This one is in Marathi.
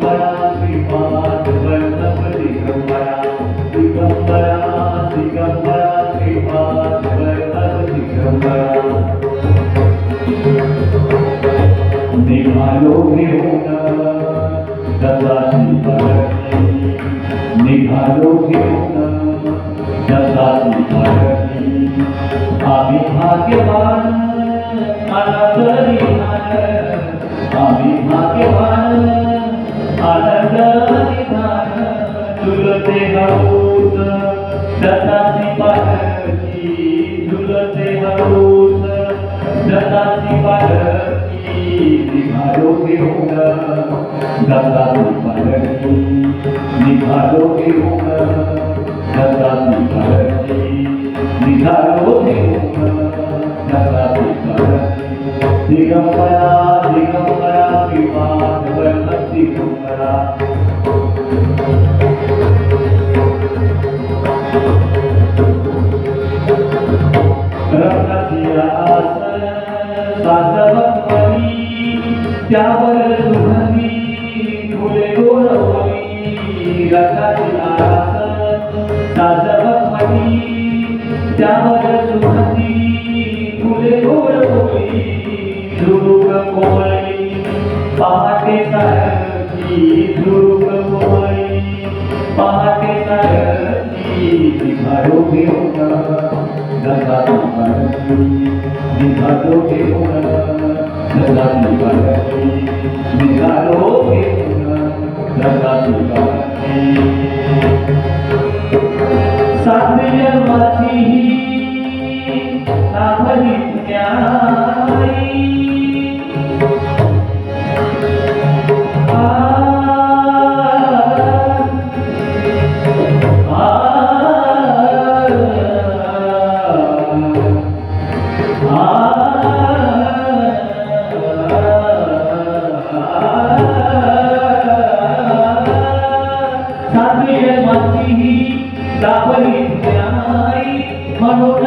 दिगंबरा श्रीपा वल्लभ दिगंबरा दिगंबरा दिगंबरा श्रीपा वल्लभ दिगंबरा निभालो घेऊन सदाची पारणी निघालो घेऊन सदाची पारणी आम्ही भाग्यवान अनादरी झुलते हौस दत्ताची पालखी झुलते हौस दत्ताची पालखी निघालो घेऊन दत्ताची पालखी निघालो घेऊन दत्ताची पालखी निघालो घेऊन दत्ताची पालखी दिगंबरा दिगंबरा विमान वर्ण दिगंबरा साधवत्वनी त्यावर सुगंधी फुले गोडवली रत्नाची साधवत्वनी त्यावर सुगंधी फुले गोडवली दुर्ग कोमळी पहाटे सारखी दुर्ग कोमळी पहाटे सारखी घेऊन दत्ताची पालखी जन्माची ही नाभली ज्ञान म्हणून